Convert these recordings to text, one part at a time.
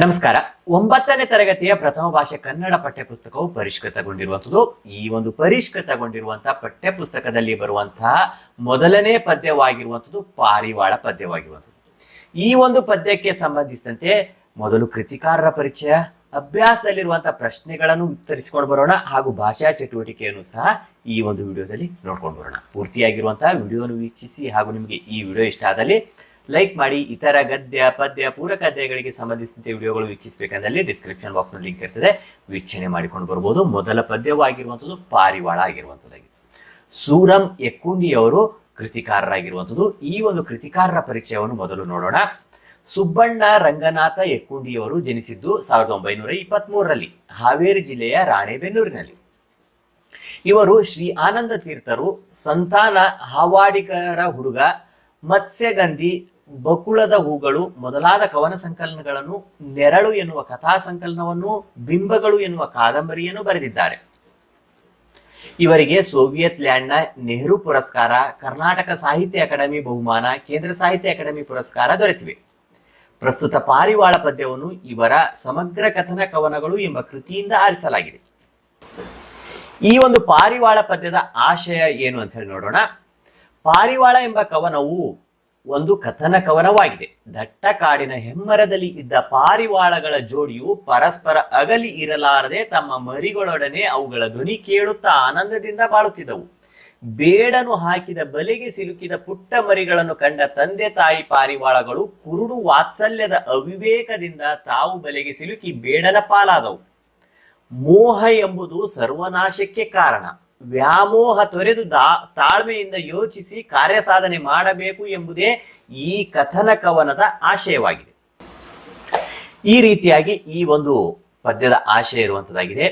ನಮಸ್ಕಾರ. ಒಂಬತ್ತನೇ ತರಗತಿಯ ಪ್ರಥಮ ಭಾಷೆ ಕನ್ನಡ ಪಠ್ಯಪುಸ್ತಕವು ಪರಿಷ್ಕೃತಗೊಂಡಿರುವಂಥದ್ದು. ಈ ಒಂದು ಪರಿಷ್ಕೃತಗೊಂಡಿರುವಂತಹ ಪಠ್ಯಪುಸ್ತಕದಲ್ಲಿ ಬರುವಂತಹ ಮೊದಲನೇ ಪದ್ಯವಾಗಿರುವಂಥದ್ದು ಪಾರಿವಾಳ ಪದ್ಯವಾಗಿರುವಂಥದ್ದು. ಈ ಒಂದು ಪದ್ಯಕ್ಕೆ ಸಂಬಂಧಿಸಿದಂತೆ ಮೊದಲು ಕೃತಿಕಾರರ ಪರಿಚಯ ಅಭ್ಯಾಸದಲ್ಲಿರುವಂತಹ ಪ್ರಶ್ನೆಗಳನ್ನು ಉತ್ತರಿಸಿಕೊಂಡು ಬರೋಣ ಹಾಗೂ ಭಾಷಾ ಚಟುವಟಿಕೆಯನ್ನು ಸಹ ಈ ಒಂದು ವಿಡಿಯೋದಲ್ಲಿ ನೋಡ್ಕೊಂಡು ಬರೋಣ. ಪೂರ್ತಿಯಾಗಿರುವಂತಹ ವಿಡಿಯೋವನ್ನು ವೀಕ್ಷಿಸಿ ಹಾಗೂ ನಿಮಗೆ ಈ ವಿಡಿಯೋ ಇಷ್ಟ ಆದಲ್ಲಿ ಲೈಕ್ ಮಾಡಿ, ಇತರ ಗದ್ಯ, ಪದ್ಯ, ಪೂರಕ ಅಧ್ಯಾಯಗಳಿಗೆ ಸಂಬಂಧಿಸಿದಂತೆ ವಿಡಿಯೋಗಳು ವೀಕ್ಷಿಸಬೇಕಂದಲ್ಲಿ ಡಿಸ್ಕ್ರಿಪ್ಷನ್ ಬಾಕ್ಸ್ ಲಿಂಕ್ ಇರ್ತದೆ. ವೀಕ್ಷಣೆ ಮಾಡಿಕೊಂಡು ಬರ್ಬೋದು. ಮೊದಲ ಪದ್ಯವಾಗಿರುವಂಥದ್ದು ಪಾರಿವಾಳ ಆಗಿರುವಂಥದ್ದಾಗಿದೆ ಸೂರಂ ಎಕ್ಕುಂಡಿಯವರು ಕೃತಿಕಾರರಾಗಿರುವಂಥದ್ದು. ಈ ಒಂದು ಕೃತಿಕಾರರ ಪರಿಚಯವನ್ನು ಮೊದಲು ನೋಡೋಣ. ಸುಬ್ಬಣ್ಣ ರಂಗನಾಥ ಎಕ್ಕುಂಡಿಯವರು ಜನಿಸಿದ್ದು ಸಾವಿರದ ಒಂಬೈನೂರ ಇಪ್ಪತ್ತ್ ಮೂರರಲ್ಲಿ ಹಾವೇರಿ ಜಿಲ್ಲೆಯ ರಾಣೆಬೆನ್ನೂರಿನಲ್ಲಿ. ಇವರು ಶ್ರೀ ಆನಂದ ತೀರ್ಥರು, ಸಂತಾನ ಹಾವಾಡಿಗರ ಹುಡುಗ, ಮತ್ಸ್ಯಗಂಧಿ ಬಕುಳದ ಹೂಗಳು ಮೊದಲಾದ ಕವನ ಸಂಕಲನಗಳನ್ನು ನೆರಳು ಎನ್ನುವ ಕಥಾ ಸಂಕಲನವನ್ನು ಬಿಂಬಗಳು ಎನ್ನುವ ಕಾದಂಬರಿಯನ್ನು ಬರೆದಿದ್ದಾರೆ. ಇವರಿಗೆ ಸೋವಿಯತ್ ಲ್ಯಾಂಡ್ನ ನೆಹರು ಪುರಸ್ಕಾರ, ಕರ್ನಾಟಕ ಸಾಹಿತ್ಯ ಅಕಾಡೆಮಿ ಬಹುಮಾನ, ಕೇಂದ್ರ ಸಾಹಿತ್ಯ ಅಕಾಡೆಮಿ ಪುರಸ್ಕಾರ ದೊರೆತಿವೆ. ಪ್ರಸ್ತುತ ಪಾರಿವಾಳ ಪದ್ಯವನ್ನು ಇವರ ಸಮಗ್ರ ಕಥನ ಕವನಗಳು ಎಂಬ ಕೃತಿಯಿಂದ ಆರಿಸಲಾಗಿದೆ. ಈ ಒಂದು ಪಾರಿವಾಳ ಪದ್ಯದ ಆಶಯ ಏನು ಅಂತ ಹೇಳಿ ನೋಡೋಣ. ಪಾರಿವಾಳ ಎಂಬ ಕವನವು ಒಂದು ಕಥನ ಕವನವಾಗಿದೆ. ದಟ್ಟ ಕಾಡಿನ ಹೆಮ್ಮರದಲ್ಲಿ ಇದ್ದ ಪಾರಿವಾಳಗಳ ಜೋಡಿಯು ಪರಸ್ಪರ ಅಗಲಿ ಇರಲಾರದೆ ತಮ್ಮ ಮರಿಗಳೊಡನೆ ಅವುಗಳ ಧ್ವನಿ ಕೇಳುತ್ತಾ ಆನಂದದಿಂದ ಬಾಳುತ್ತಿದ್ದವು. ಬೇಡನು ಹಾಕಿದ ಬಲೆಗೆ ಸಿಲುಕಿದ ಪುಟ್ಟ ಮರಿಗಳನ್ನು ಕಂಡ ತಂದೆ ತಾಯಿ ಪಾರಿವಾಳಗಳು ಕುರುಡು ವಾತ್ಸಲ್ಯದ ಅವಿವೇಕದಿಂದ ತಾವು ಬಲೆಗೆ ಸಿಲುಕಿ ಬೇಡನ ಪಾಲಾದವು. ಮೋಹ ಎಂಬುದು ಸರ್ವನಾಶಕ್ಕೆ ಕಾರಣ. ವ್ಯಾಮೋಹ ತೊರೆದು ದಾ, ತಾಳ್ಮೆಯಿಂದ ಯೋಚಿಸಿ ಕಾರ್ಯ ಸಾಧನೆ ಮಾಡಬೇಕು ಎಂಬುದೇ ಈ ಕಥನ ಕವನದ ಆಶಯವಾಗಿದೆ. ಈ ರೀತಿಯಾಗಿ ಈ ಒಂದು ಪದ್ಯದ ಆಶಯ ಇರುವಂತದ್ದಾಗಿದೆ.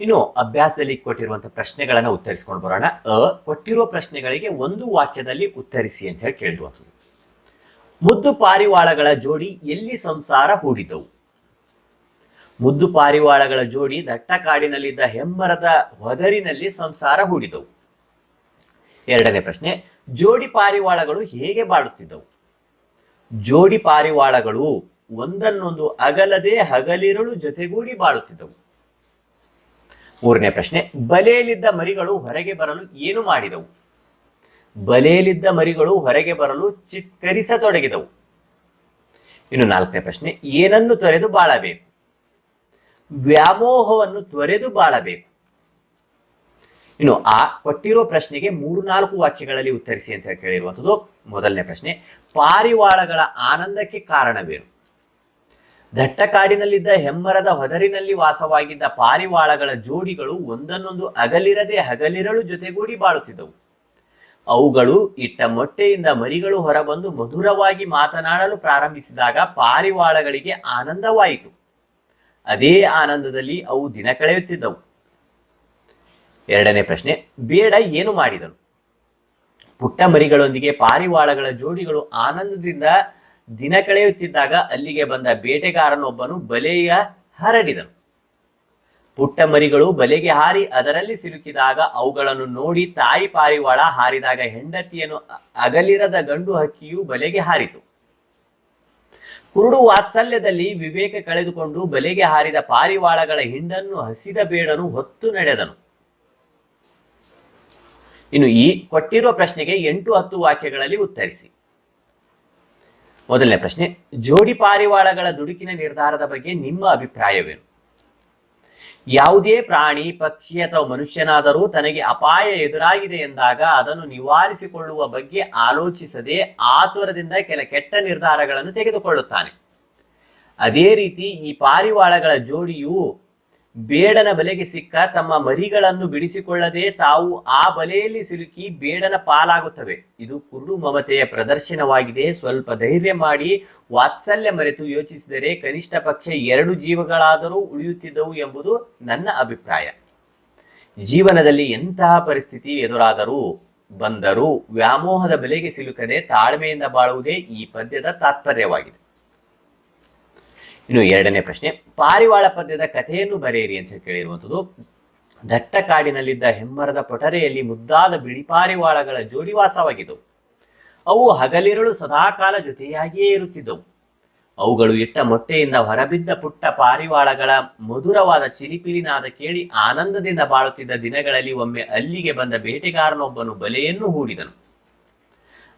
ಇನ್ನು ಅಭ್ಯಾಸದಲ್ಲಿ ಕೊಟ್ಟಿರುವಂತಹ ಪ್ರಶ್ನೆಗಳನ್ನು ಉತ್ತರಿಸಿಕೊಂಡು ಬರೋಣ. ಅ ಕೊಟ್ಟಿರುವ ಪ್ರಶ್ನೆಗಳಿಗೆ ಒಂದು ವಾಕ್ಯದಲ್ಲಿ ಉತ್ತರಿಸಿ ಅಂತ ಹೇಳಿ ಕೇಳಿರುವಂಥದ್ದು ಮುದ್ದು ಪಾರಿವಾಳಗಳ ಜೋಡಿ ಎಲ್ಲಿ ಸಂಸಾರ ಹೂಡಿದವು ಮುದ್ದು ಪಾರಿವಾಳಗಳ ಜೋಡಿ ದಟ್ಟ ಕಾಡಿನಲ್ಲಿದ್ದ ಹೆಮ್ಮರದ ಹೊದರಿನಲ್ಲಿ ಸಂಸಾರ ಹೂಡಿದವು. ಎರಡನೇ ಪ್ರಶ್ನೆ, ಜೋಡಿ ಪಾರಿವಾಳಗಳು ಹೇಗೆ ಬಾಳುತ್ತಿದ್ದವು? ಜೋಡಿ ಪಾರಿವಾಳಗಳು ಒಂದನ್ನೊಂದು ಅಗಲದೆ ಹಗಲಿರಳು ಜೊತೆಗೂಡಿ ಬಾಳುತ್ತಿದ್ದವು. ಮೂರನೇ ಪ್ರಶ್ನೆ, ಬಲೆಯಲ್ಲಿದ್ದ ಮರಿಗಳು ಹೊರಗೆ ಬರಲು ಏನು ಮಾಡಿದವು? ಬಲೆಯಲ್ಲಿದ್ದ ಮರಿಗಳು ಹೊರಗೆ ಬರಲು ಚಿತ್ಕರಿಸತೊಡಗಿದವು. ಇನ್ನು ನಾಲ್ಕನೇ ಪ್ರಶ್ನೆ, ಏನನ್ನು ತೊರೆದು ಬಾಳಬೇಕು? ವ್ಯಾಮೋಹವನ್ನು ತೊರೆದು ಬಾಳಬೇಕು. ಇನ್ನು ಆ ಕೊಟ್ಟಿರೋ ಪ್ರಶ್ನೆಗೆ ಮೂರು ನಾಲ್ಕು ವಾಕ್ಯಗಳಲ್ಲಿ ಉತ್ತರಿಸಿ ಅಂತ ಕೇಳಿರುವಂಥದ್ದು ಮೊದಲನೇ ಪ್ರಶ್ನೆ, ಪಾರಿವಾಳಗಳ ಆನಂದಕ್ಕೆ ಕಾರಣವೇನು? ದಟ್ಟ ಕಾಡಿನಲ್ಲಿದ್ದ ಹೆಮ್ಮರದ ಹೊದರಿನಲ್ಲಿ ವಾಸವಾಗಿದ್ದ ಪಾರಿವಾಳಗಳ ಜೋಡಿಗಳು ಒಂದನ್ನೊಂದು ಅಗಲಿರದೆ ಹಗಲಿರಳು ಜೊತೆಗೂಡಿ ಬಾಳುತ್ತಿದ್ದವು. ಅವುಗಳು ಇಟ್ಟ ಮೊಟ್ಟೆಯಿಂದ ಮರಿಗಳು ಹೊರಬಂದು ಮಧುರವಾಗಿ ಮಾತನಾಡಲು ಪ್ರಾರಂಭಿಸಿದಾಗ ಪಾರಿವಾಳಗಳಿಗೆ ಆನಂದವಾಯಿತು. ಅದೇ ಆನಂದದಲ್ಲಿ ಅವು ದಿನ ಕಳೆಯುತ್ತಿದ್ದವು. ಎರಡನೇ ಪ್ರಶ್ನೆ, ಬೇಡ ಏನು ಮಾಡಿದನು? ಪುಟ್ಟ ಮರಿಗಳೊಂದಿಗೆ ಪಾರಿವಾಳಗಳ ಜೋಡಿಗಳು ಆನಂದದಿಂದ ದಿನ ಕಳೆಯುತ್ತಿದ್ದಾಗ ಅಲ್ಲಿಗೆ ಬಂದ ಬೇಟೆಗಾರನೊಬ್ಬನು ಬಲೆಯ ಹರಡಿದನು. ಪುಟ್ಟ ಮರಿಗಳು ಬಲೆಗೆ ಹಾರಿ ಅದರಲ್ಲಿ ಸಿಲುಕಿದಾಗ ಅವುಗಳನ್ನು ನೋಡಿ ತಾಯಿ ಪಾರಿವಾಳ ಹಾರಿದಾಗ ಹೆಂಡತಿಯನ್ನು ಅಗಲಿರದ ಗಂಡು ಹಕ್ಕಿಯು ಬಲೆಗೆ ಹಾರಿತು. ಕುರುಡು ವಾತ್ಸಲ್ಯದಲ್ಲಿ ವಿವೇಕ ಕಳೆದುಕೊಂಡು ಬಲೆಗೆ ಹಾರಿದ ಪಾರಿವಾಳಗಳ ಹಿಂಡನ್ನು ಹಸಿದ ಬೇಡನು ಹೊತ್ತು ನಡೆದನು. ಇನ್ನು ಈ ಕೊಟ್ಟಿರುವ ಪ್ರಶ್ನೆಗೆ ಎಂಟು ಹತ್ತು ವಾಕ್ಯಗಳಲ್ಲಿ ಉತ್ತರಿಸಿ. ಮೊದಲನೇ ಪ್ರಶ್ನೆ, ಜೋಡಿ ಪಾರಿವಾಳಗಳ ದುಡುಕಿನ ನಿರ್ಧಾರದ ಬಗ್ಗೆ ನಿಮ್ಮ ಅಭಿಪ್ರಾಯವೇನು? ಯಾವುದೇ ಪ್ರಾಣಿ, ಪಕ್ಷಿ ಅಥವಾ ಮನುಷ್ಯನಾದರೂ ತನಗೆ ಅಪಾಯ ಎದುರಾಗಿದೆ ಎಂದಾಗ ಅದನ್ನು ನಿವಾರಿಸಿಕೊಳ್ಳುವ ಬಗ್ಗೆ ಆಲೋಚಿಸದೆ ಆತುರದಿಂದ ಕೆಲ ಕೆಟ್ಟ ನಿರ್ಧಾರಗಳನ್ನು ತೆಗೆದುಕೊಳ್ಳುತ್ತಾನೆ. ಅದೇ ರೀತಿ ಈ ಪಾರಿವಾಳಗಳ ಜೋಡಿಯು ಬೇಡನ ಬಲೆಗೆ ಸಿಕ್ಕ ತಮ್ಮ ಮರಿಗಳನ್ನು ಬಿಡಿಸಿಕೊಳ್ಳದೆ ತಾವು ಆ ಬಲೆಯಲ್ಲಿ ಸಿಲುಕಿ ಬೇಡನ ಪಾಲಾಗುತ್ತವೆ. ಇದು ಕುರುಡು ಮಮತೆಯ ಪ್ರದರ್ಶನವಾಗಿದೆ. ಸ್ವಲ್ಪ ಧೈರ್ಯ ಮಾಡಿ ವಾತ್ಸಲ್ಯ ಮರೆತು ಯೋಚಿಸಿದರೆ ಕನಿಷ್ಠ ಪಕ್ಷ ಎರಡು ಜೀವಗಳಾದರೂ ಉಳಿಯುತ್ತಿದ್ದವು ಎಂಬುದು ನನ್ನ ಅಭಿಪ್ರಾಯ. ಜೀವನದಲ್ಲಿ ಎಂತಹ ಪರಿಸ್ಥಿತಿ ಎದುರಾದರೂ, ಬಂದರೂ ವ್ಯಾಮೋಹದ ಬೆಲೆಗೆ ಸಿಲುಕದೆ ತಾಳ್ಮೆಯಿಂದ ಬಾಳುವುದೇ ಈ ಪದ್ಯದ ತಾತ್ಪರ್ಯವಾಗಿದೆ. ಇನ್ನು ಎರಡನೇ ಪ್ರಶ್ನೆ, ಪಾರಿವಾಳ ಪದ್ಯದ ಕಥೆಯನ್ನು ಬರೆಯಿರಿ ಅಂತ ಕೇಳಿರುವಂಥದ್ದು. ದಟ್ಟ ಕಾಡಿನಲ್ಲಿದ್ದ ಹೆಮ್ಮರದ ಪೊಟರೆಯಲ್ಲಿ ಮುದ್ದಾದ ಬಿಳಿ ಪಾರಿವಾಳಗಳ ಜೋಡಿ ವಾಸವಾಗಿದ್ದವು ಅವು ಹಗಲಿರುಳು ಸದಾಕಾಲ ಜೊತೆಯಾಗಿಯೇ ಇರುತ್ತಿದ್ದವು. ಅವುಗಳು ಇಟ್ಟ ಮೊಟ್ಟೆಯಿಂದ ಹೊರಬಿದ್ದ ಪುಟ್ಟ ಪಾರಿವಾಳಗಳ ಮಧುರವಾದ ಚಿಲಿಪಿಲಿನಾದ ಕೇಳಿ ಆನಂದದಿಂದ ಬಾಳುತ್ತಿದ್ದ ದಿನಗಳಲ್ಲಿ ಒಮ್ಮೆ ಅಲ್ಲಿಗೆ ಬಂದ ಬೇಟೆಗಾರನೊಬ್ಬನು ಬಲೆಯನ್ನು ಹೂಡಿದನು.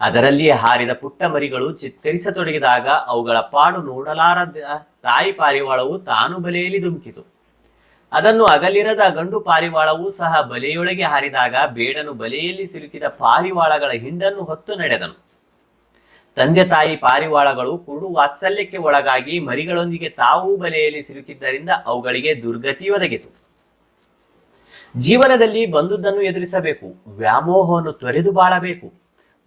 ಅದರಲ್ಲಿಯೇ ಹಾರಿದ ಪುಟ್ಟ ಮರಿಗಳು ಚಿತ್ತರಿಸತೊಡಗಿದಾಗ ಅವುಗಳ ಪಾಡು ನೋಡಲಾರದ ತಾಯಿ ಪಾರಿವಾಳವು ತಾನು ಬಲೆಯಲ್ಲಿ ಧುಮುಕಿತು. ಅದನ್ನು ಅಗಲಿರದ ಗಂಡು ಪಾರಿವಾಳವು ಸಹ ಬಲೆಯೊಳಗೆ ಹಾರಿದಾಗ ಬೇಡನು ಬಲೆಯಲ್ಲಿ ಸಿಲುಕಿದ ಪಾರಿವಾಳಗಳ ಹಿಂಡನ್ನು ಹೊತ್ತು ನಡೆದನು. ತಂದೆ ತಾಯಿ ಪಾರಿವಾಳಗಳು ಕುರುಡು ವಾತ್ಸಲ್ಯಕ್ಕೆ ಒಳಗಾಗಿ ಮರಿಗಳೊಂದಿಗೆ ತಾವೂ ಬಲೆಯಲ್ಲಿ ಸಿಲುಕಿದ್ದರಿಂದ ಅವುಗಳಿಗೆ ದುರ್ಗತಿ ಒದಗಿತು. ಜೀವನದಲ್ಲಿ ಬಂದುದನ್ನು ಎದುರಿಸಬೇಕು, ವ್ಯಾಮೋಹವನ್ನು ತೊರೆದು ಬಾಳಬೇಕು.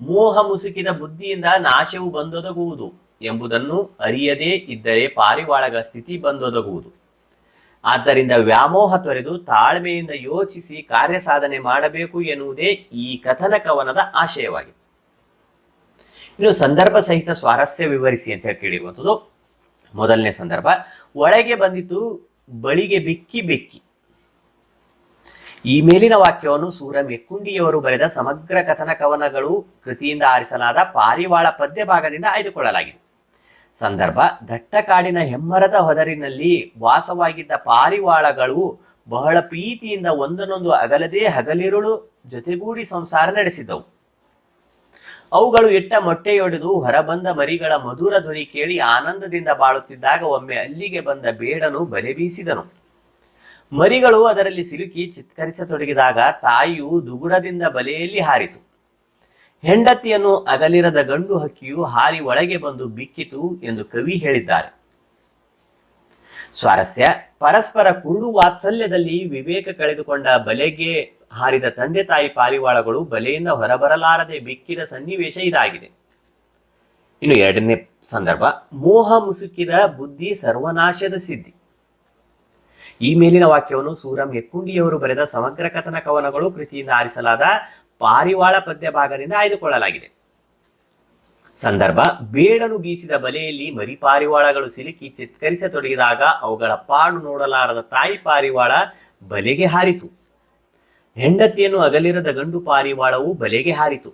ಮೋಹ ಮುಸುಕಿದ ಬುದ್ಧಿಯಿಂದ ನಾಶವು ಬಂದೊದಗುವುದು. ಎಂಬುದನ್ನು ಅರಿಯದೇ ಇದ್ದರೆ ಪಾರಿವಾಳಗಳ ಸ್ಥಿತಿ ಬಂದೊದಗುವುದು. ಆದ್ದರಿಂದ ವ್ಯಾಮೋಹ ತೊರೆದು ತಾಳ್ಮೆಯಿಂದ ಯೋಚಿಸಿ ಕಾರ್ಯ ಸಾಧನೆ ಮಾಡಬೇಕು ಎನ್ನುವುದೇ ಈ ಕಥನ ಕವನದ ಆಶಯವಾಗಿದೆ. ಇನ್ನು ಸಂದರ್ಭ ಸಹಿತ ಸ್ವಾರಸ್ಯ ವಿವರಿಸಿ ಅಂತ ಹೇಳಿ ಕೇಳಿರುವಂಥದ್ದು. ಮೊದಲನೇ ಸಂದರ್ಭ, ಒಳಗೆ ಬಂದಿತು, ಬಳಿಗೆ ಬಿಕ್ಕಿ ಬೆಕ್ಕಿ. ಈ ಮೇಲಿನ ವಾಕ್ಯವನ್ನು ಸೂರ ಮೆಕ್ಕುಂಡಿಯವರು ಬರೆದ ಸಮಗ್ರ ಕಥನ ಕವನಗಳು ಕೃತಿಯಿಂದ ಆರಿಸಲಾದ ಪಾರಿವಾಳ ಪದ್ಯ ಭಾಗದಿಂದ ಆಯ್ದುಕೊಳ್ಳಲಾಗಿದೆ. ಸಂದರ್ಭ ದಟ್ಟ ಕಾಡಿನ ಹೆಮ್ಮರದ ಹೊದರಿನಲ್ಲಿ ವಾಸವಾಗಿದ್ದ ಪಾರಿವಾಳಗಳು ಬಹಳ ಪ್ರೀತಿಯಿಂದ ಒಂದನ್ನೊಂದು ಅಗಲದೇ ಹಗಲಿರುಳು ಜೊತೆಗೂಡಿ ಸಂಸಾರ ನಡೆಸಿದವು. ಅವುಗಳು ಇಟ್ಟ ಮೊಟ್ಟೆಯೊಡೆದು ಹೊರಬಂದ ಮರಿಗಳ ಮಧುರ ಧ್ವನಿ ಕೇಳಿ ಆನಂದದಿಂದ ಬಾಳುತ್ತಿದ್ದಾಗ ಒಮ್ಮೆ ಅಲ್ಲಿಗೆ ಬಂದ ಬೇಡನು ಬಲೆ ಬೀಸಿದನು. ಮರಿಗಳು ಅದರಲ್ಲಿ ಸಿಲುಕಿ ಚಿತ್ಕರಿಸತೊಡಗಿದಾಗ ತಾಯಿಯು ದುಗುಡದಿಂದ ಬಲೆಯಲ್ಲಿ ಹಾರಿತು. ಹೆಂಡತಿಯನ್ನು ಅಗಲಿರದ ಗಂಡು ಹಕ್ಕಿಯು ಹಾರಿ ಒಳಗೆ ಬಂದು ಬಿಕ್ಕಿತು ಎಂದು ಕವಿ ಹೇಳಿದ್ದಾರೆ. ಸ್ವಾರಸ್ಯ, ಪರಸ್ಪರ ಕುರುಡು ವಾತ್ಸಲ್ಯದಲ್ಲಿ ವಿವೇಕ ಕಳೆದುಕೊಂಡ ಬಲೆಗೆ ಹಾರಿದ ತಂದೆ ತಾಯಿ ಪಾರಿವಾಳಗಳು ಬಲೆಯಿಂದ ಹೊರಬರಲಾರದೆ ಬಿಕ್ಕಿದ ಸನ್ನಿವೇಶ ಇದಾಗಿದೆ. ಇನ್ನು ಎರಡನೇ ಸಂದರ್ಭ, ಮೋಹ ಮುಸುಕಿದ ಬುದ್ಧಿ ಸರ್ವನಾಶದ ಸಿದ್ಧಿ. ಈ ಮೇಲಿನ ವಾಕ್ಯವನ್ನು ಸೂರಂ ಎಕ್ಕುಂಡಿಯವರು ಬರೆದ ಸಮಗ್ರ ಕಥನ ಕವನಗಳು ಕೃತಿಯಿಂದ ಆರಿಸಲಾದ ಪಾರಿವಾಳ ಪದ್ಯ ಭಾಗದಿಂದ ಆಯ್ದುಕೊಳ್ಳಲಾಗಿದೆ. ಸಂದರ್ಭ, ಬೇಡನು ಬೀಸಿದ ಬಲೆಯಲ್ಲಿ ಮರಿ ಪಾರಿವಾಳಗಳು ಸಿಲುಕಿ ಚಿತ್ಕರಿಸತೊಡಗಿದಾಗ ಅವುಗಳ ಪಾಡು ನೋಡಲಾರದ ತಾಯಿ ಪಾರಿವಾಳ ಬಲೆಗೆ ಹಾರಿತು. ಹೆಂಡತಿಯನ್ನು ಅಗಲಿರದ ಗಂಡು ಪಾರಿವಾಳವು ಬಲೆಗೆ ಹಾರಿತು.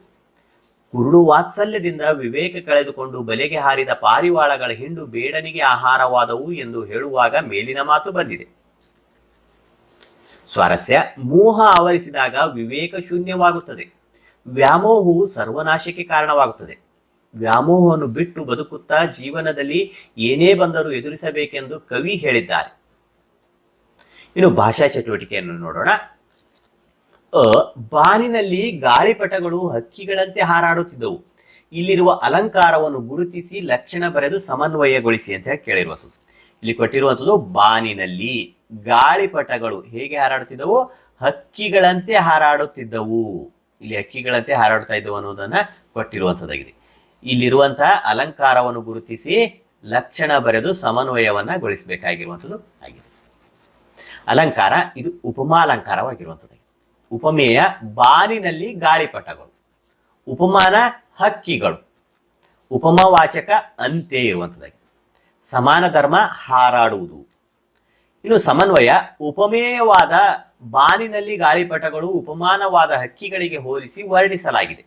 ಕುರುಡು ವಾತ್ಸಲ್ಯದಿಂದ ವಿವೇಕ ಕಳೆದುಕೊಂಡು ಬಲೆಗೆ ಹಾರಿದ ಪಾರಿವಾಳಗಳ ಹಿಂಡು ಬೇಡನಿಗೆ ಆಹಾರವಾದವು ಎಂದು ಹೇಳುವಾಗ ಮೇಲಿನ ಮಾತು ಬಂದಿದೆ. ಸ್ವಾರಸ್ಯ ಮೋಹ ಆವರಿಸಿದಾಗ ವಿವೇಕ ಶೂನ್ಯವಾಗುತ್ತದೆ. ವ್ಯಾಮೋಹವು ಸರ್ವನಾಶಕ್ಕೆ ಕಾರಣವಾಗುತ್ತದೆ. ವ್ಯಾಮೋಹವನ್ನು ಬಿಟ್ಟು ಬದುಕುತ್ತಾ ಜೀವನದಲ್ಲಿ ಏನೇ ಬಂದರೂ ಎದುರಿಸಬೇಕೆಂದು ಕವಿ ಹೇಳಿದ್ದಾರೆ. ಇನ್ನು ಭಾಷಾ ಚಟುವಟಿಕೆಯನ್ನು ನೋಡೋಣ. ಅ ಬಾನಿನಲ್ಲಿ ಗಾಳಿಪಟಗಳು ಹಕ್ಕಿಗಳಂತೆ ಹಾರಾಡುತ್ತಿದ್ದವು. ಇಲ್ಲಿರುವ ಅಲಂಕಾರವನ್ನು ಗುರುತಿಸಿ ಲಕ್ಷಣ ಬರೆದು ಸಮನ್ವಯಗೊಳಿಸಿ ಅಂತ ಹೇಳಿ ಕೇಳಿರುವಂಥದ್ದು. ಇಲ್ಲಿ ಕೊಟ್ಟಿರುವಂಥದ್ದು ಬಾನಿನಲ್ಲಿ. ಗಾಳಿಪಟಗಳು ಹೇಗೆ ಹಾರಾಡುತ್ತಿದ್ದವು? ಹಕ್ಕಿಗಳಂತೆ ಹಾರಾಡುತ್ತಿದ್ದವು. ಇಲ್ಲಿ ಹಕ್ಕಿಗಳಂತೆ ಹಾರಾಡ್ತಾ ಇದ್ದವು ಅನ್ನೋದನ್ನ ಕೊಟ್ಟಿರುವಂಥದ್ದಾಗಿದೆ ಇಲ್ಲಿರುವಂತಹ ಅಲಂಕಾರವನ್ನು ಗುರುತಿಸಿ ಲಕ್ಷಣ ಬರೆದು ಸಮನ್ವಯವನ್ನ ಗೊಳಿಸಬೇಕಾಗಿರುವಂಥದ್ದು ಆಗಿದೆ. ಅಲಂಕಾರ, ಇದು ಉಪಮಾಲಂಕಾರವಾಗಿರುವಂಥದ್ದು ಉಪಮೇಯ, ಬಾನಿನಲ್ಲಿ ಗಾಳಿಪಟಗಳು. ಉಪಮಾನ, ಹಕ್ಕಿಗಳು. ಉಪಮವಾಚಕ ಅಂತೆ ಇರುವಂಥದ್ದಾಗಿದೆ ಸಮಾನ ಧರ್ಮ ಹಾರಾಡುವುದು. ಇನ್ನು ಸಮನ್ವಯ, ಉಪಮೇಯವಾದ ಬಾನಿನಲ್ಲಿ ಗಾಳಿಪಟಗಳು ಉಪಮಾನವಾದ ಹಕ್ಕಿಗಳಿಗೆ ಹೋಲಿಸಿ ವರ್ಣಿಸಲಾಗಿದೆ.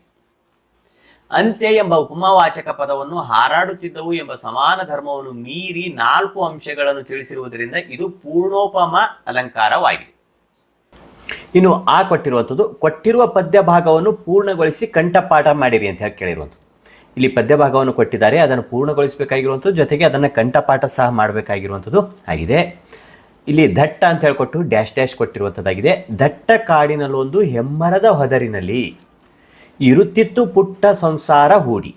ಅಂತ್ಯ ಎಂಬ ಉಪಮಾವಾಚಕ ಪದವನ್ನು ಹಾರಾಡುತ್ತಿದ್ದವು ಎಂಬ ಸಮಾನ ಧರ್ಮವನ್ನು ಮೀರಿ ನಾಲ್ಕು ಅಂಶಗಳನ್ನು ತಿಳಿಸಿರುವುದರಿಂದ ಇದು ಪೂರ್ಣೋಪಮ ಅಲಂಕಾರವಾಗಿದೆ. ಇನ್ನು ಆ ಕೊಟ್ಟಿರುವಂಥದ್ದು ಕೊಟ್ಟಿರುವ ಪದ್ಯ ಭಾಗವನ್ನು ಪೂರ್ಣಗೊಳಿಸಿ ಕಂಠಪಾಠ ಮಾಡಿರಿ ಅಂತ ಹೇಳಿ ಕೇಳಿರುವಂಥದ್ದು. ಇಲ್ಲಿ ಪದ್ಯ ಭಾಗವನ್ನು ಕೊಟ್ಟಿದ್ದಾರೆ, ಅದನ್ನು ಪೂರ್ಣಗೊಳಿಸಬೇಕಾಗಿರುವಂಥದ್ದು, ಜೊತೆಗೆ ಅದನ್ನು ಕಂಠಪಾಠ ಸಹ ಮಾಡಬೇಕಾಗಿರುವಂಥದ್ದು ಆಗಿದೆ. ಇಲ್ಲಿ ದಟ್ಟ ಅಂತ ಹೇಳ್ಕೊಟ್ಟು ಡ್ಯಾಶ್ ಡ್ಯಾಶ್ ಕೊಟ್ಟಿರುವಂಥದ್ದಾಗಿದೆ. ದಟ್ಟ ಕಾಡಿನಲ್ಲೊಂದು ಹೆಮ್ಮರದ ಹೊದರಿನಲ್ಲಿ ಇರುತ್ತಿತ್ತು ಪುಟ್ಟ ಸಂಸಾರ ಹೂಡಿ.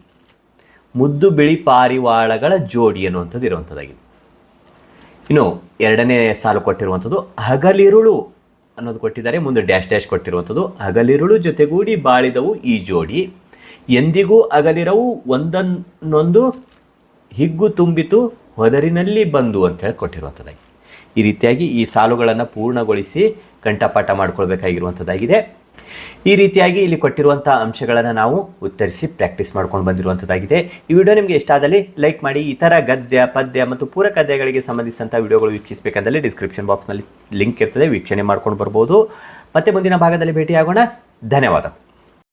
ಮುದ್ದು ಬಿಳಿ ಪಾರಿವಾಳಗಳ ಜೋಡಿ ಅನ್ನುವಂಥದ್ದು ಇರುವಂಥದ್ದಾಗಿದೆ. ಇನ್ನು ಎರಡನೇ ಸಾಲು ಕೊಟ್ಟಿರುವಂಥದ್ದು ಹಗಲಿರುಳು ಅನ್ನೋದು ಕೊಟ್ಟಿದ್ದಾರೆ. ಮುಂದೆ ಡ್ಯಾಶ್ ಡ್ಯಾಶ್ ಕೊಟ್ಟಿರುವಂಥದ್ದು ಹಗಲಿರುಳು ಜೊತೆಗೂಡಿ ಬಾಳಿದವು ಈ ಜೋಡಿ. ಎಂದಿಗೂ ಅಗಲಿರವು ಒಂದನ್ನೊಂದು ಹಿಗ್ಗು ತುಂಬಿತು, ಹೊದರಿನಲ್ಲಿ ಬಂದು ಅಂತ ಹೇಳಿ ಕೊಟ್ಟಿರುವಂಥದ್ದಾಗಿದೆ ಈ ರೀತಿಯಾಗಿ ಈ ಸಾಲುಗಳನ್ನು ಪೂರ್ಣಗೊಳಿಸಿ ಕಂಠಪಾಠ ಮಾಡ್ಕೊಳ್ಬೇಕಾಗಿರುವಂಥದ್ದಾಗಿದೆ ಈ ರೀತಿಯಾಗಿ ಇಲ್ಲಿ ಕೊಟ್ಟಿರುವಂಥ ಅಂಶಗಳನ್ನು ನಾವು ಉತ್ತರಿಸಿ ಪ್ರಾಕ್ಟೀಸ್ ಮಾಡ್ಕೊಂಡು ಬಂದಿರುವಂಥದ್ದಾಗಿದೆ ಈ ವಿಡಿಯೋ ನಿಮಗೆ ಇಷ್ಟ ಆದಲ್ಲಿ ಲೈಕ್ ಮಾಡಿ ಇತರ ಗದ್ಯ, ಪದ್ಯ ಮತ್ತು ಪೂರಕ ಗದ್ಯಗಳಿಗೆ ಸಂಬಂಧಿಸಿದಂಥ ವಿಡಿಯೋಗಳು ವೀಕ್ಷಿಸಬೇಕಂದಲ್ಲಿ ಡಿಸ್ಕ್ರಿಪ್ಷನ್ ಬಾಕ್ಸ್ನಲ್ಲಿ ಲಿಂಕ್ ಇರ್ತದೆ, ವೀಕ್ಷಣೆ ಮಾಡ್ಕೊಂಡು ಬರ್ಬೋದು. ಮತ್ತೆ ಮುಂದಿನ ಭಾಗದಲ್ಲಿ ಭೇಟಿಯಾಗೋಣ. ಧನ್ಯವಾದ.